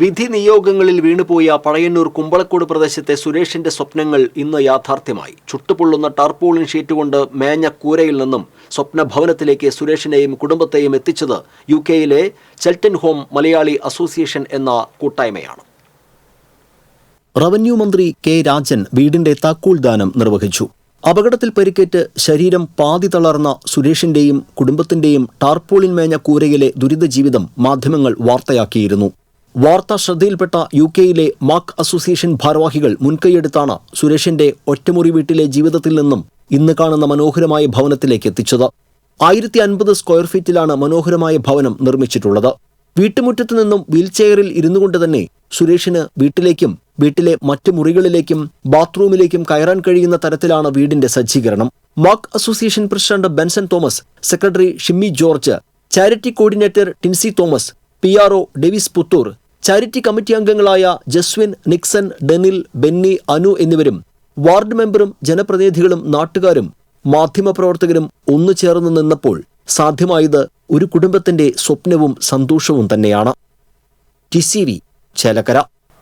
വിധി നിയോഗങ്ങളിൽ വീണുപോയ പഴയന്നൂർ കുമ്പളക്കോട് പ്രദേശത്തെ സുരേഷിന്റെ സ്വപ്നങ്ങൾ ഇന്ന് യാഥാർത്ഥ്യമായി. ചുട്ടുപൊള്ളുന്ന ടാർപോളിൻ ഷീറ്റ് കൊണ്ട് മേഞ്ഞ കൂരയിൽ നിന്നും സ്വപ്നഭവനത്തിലേക്ക് സുരേഷിനെയും കുടുംബത്തെയും എത്തിച്ചത് യു കെയിലെ ചെൽട്ടൻ ഹോം മലയാളി അസോസിയേഷൻ എന്ന കൂട്ടായ്മയാണ്. റവന്യൂ മന്ത്രി കെ രാജൻ വീടിന്റെ താക്കോൽ ദാനം നിർവഹിച്ചു. അപകടത്തിൽ പരിക്കേറ്റ് ശരീരം പാതി തളർന്ന സുരേഷിന്റെയും കുടുംബത്തിന്റെയും ടാർപോളിൻ മേഞ്ഞ കൂരയിലെ ദുരിത ജീവിതം മാധ്യമങ്ങൾ വാർത്തയാക്കിയിരുന്നു. വാർത്ത ശ്രദ്ധയിൽപ്പെട്ട യു കെയിലെ മാക് അസോസിയേഷൻ ഭാരവാഹികൾ മുൻകൈയെടുത്താണ് സുരേഷിന്റെ ഒറ്റമുറി വീട്ടിലെ ജീവിതത്തിൽ നിന്നും ഇന്ന് കാണുന്ന മനോഹരമായ ഭവനത്തിലേക്ക് എത്തിച്ചത്. ആയിരത്തി അൻപത് സ്ക്വയർ ഫീറ്റിലാണ് മനോഹരമായ ഭവനം നിർമ്മിച്ചിട്ടുള്ളത്. വീട്ടുമുറ്റത്തു നിന്നും വീൽചെയറിൽ ഇരുന്നു കൊണ്ട് തന്നെ സുരേഷിന് വീട്ടിലേക്കും വീട്ടിലെ മറ്റ് മുറികളിലേക്കും ബാത്റൂമിലേക്കും കയറാൻ കഴിയുന്ന തരത്തിലാണ് വീടിന്റെ സജ്ജീകരണം. MAC association president Benson Thomas secretary Shimmy George charity coordinator Tincy Thomas P RO Davis Puthur charity committee അംഗങ്ങളായ ജസ്വിൻ നിക്സൺ ഡെനിൽ ബെന്നി അനു എന്നിവരും വാർഡ് മെമ്പറും ജനപ്രതിനിധികളും നാട്ടുകാരും മാധ്യമപ്രവർത്തകരും ഒന്നു ചേർന്ന് നിന്നപ്പോൾ സാധ്യമായത് ഒരു കുടുംബത്തിന്റെ സ്വപ്നവും സന്തോഷവും തന്നെയാണ്. T C V Chelakkara.